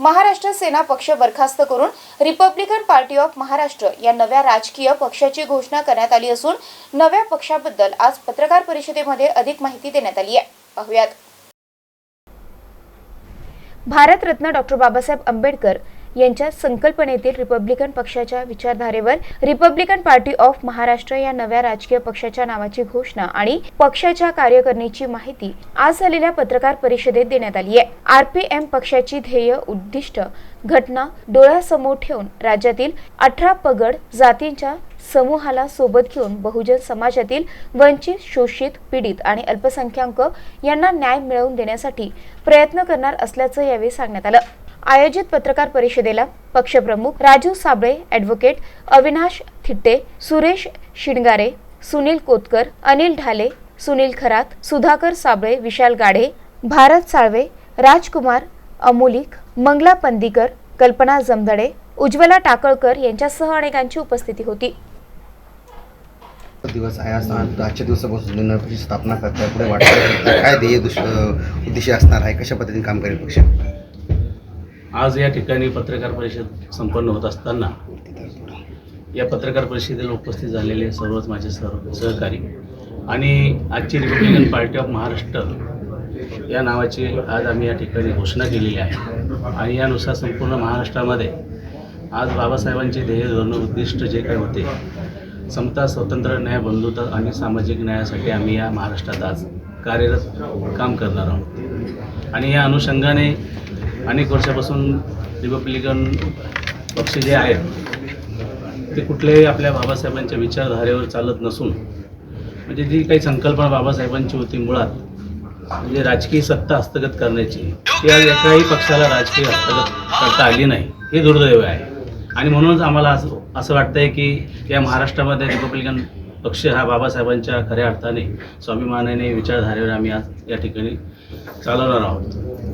महाराष्ट्र सेना पक्ष बरखास्त करून रिपब्लिकन पार्टी ऑफ महाराष्ट्र या नव्या राजकीय पक्षाची घोषणा करण्यात आली असून नव्या पक्षाबद्दल आज पत्रकार परिषदेमध्ये अधिक माहिती देण्यात आली आहे. पाहुयात. भारतरत्न डॉक्टर बाबासाहेब आंबेडकर यांच्या संकल्पनेतील रिपब्लिकन पक्षाच्या विचारधारेवर रिपब्लिकन पार्टी ऑफ महाराष्ट्र या नव्या राजकीय पक्षाच्या नावाची घोषणा आणि पक्षाच्या कार्यकारिणीची माहिती आज झालेल्या पत्रकार परिषदेत देण्यात आली आहे. आरपीएम पक्षाची ध्येय उद्दिष्ट घटना डोळ्यासमोर ठेवून राज्यातील अठरा पगड जातींच्या समूहाला सोबत घेऊन बहुजन समाजातील वंचित शोषित पीडित आणि अल्पसंख्याक यांना न्याय मिळवून देण्यासाठी प्रयत्न करणार असल्याचं यावेळी सांगण्यात आलं. आयोजित पत्रकार परिषदेला पक्षप्रमुख राजू साबळे ॲडव्होकेट अविनाश थिट्टे सुरेश शिणगारे सुनील कोतकर अनिल ढाले सुनील खरात सुधाकर साबळे विशाल गाढे भारत साळवे राजकुमार अमोलिक मंगला पंदीकर कल्पना जमदडे उज्ज्वला टाकळकर यांच्यासह अनेकांची उपस्थिती होती. दिवस आहे असं आजच्या दिवसापासून नवीन स्थापना करताय. पुढे वाटतं काय ध्येय उद्देश असणार आहे? कशा पद्धतीने काम करेल पक्ष? आज या ठिकाणी पत्रकार परिषद संपन्न होत असताना या पत्रकार परिषदेला उपस्थित झालेले सर्वच माझे सर सहकारी आणि आजची रिपब्लिकन पार्टी ऑफ महाराष्ट्र या नावाची आज आम्ही या ठिकाणी घोषणा केलेली आहे. आणि यानुसार संपूर्ण महाराष्ट्रामध्ये आज बाबासाहेबांचे ध्येय धोरण उद्दिष्ट जे काही होते समता स्वतंत्र न्याय बंधुता आणि सामाजिक न्यायासाठी आम्ही या महाराष्ट्रात आज कार्यरत काम करणार आहोत. आणि या अनुषंगाने अनेक वर्षापासून रिपब्लिकन पक्ष जे आहेत ते कुठल्याही आपल्या बाबासाहेबांच्या विचारधारेवर चालत नसून म्हणजे जी काही संकल्पना बाबासाहेबांची होती मुळात म्हणजे राजकीय सत्ता हस्तगत करण्याची ती आज एकाही पक्षाला राजकीय हस्तगत करता आली नाही हे दुर्दैव आहे. आणि म्हणूनच आम्हाला असं असं आहे की या महाराष्ट्रामध्ये रिपब्लिकन पक्ष हा बाबासाहेबांच्या खऱ्या अर्थाने स्वाभिमानाने विचारधारेवर आम्ही आज या ठिकाणी चालवणार आहोत.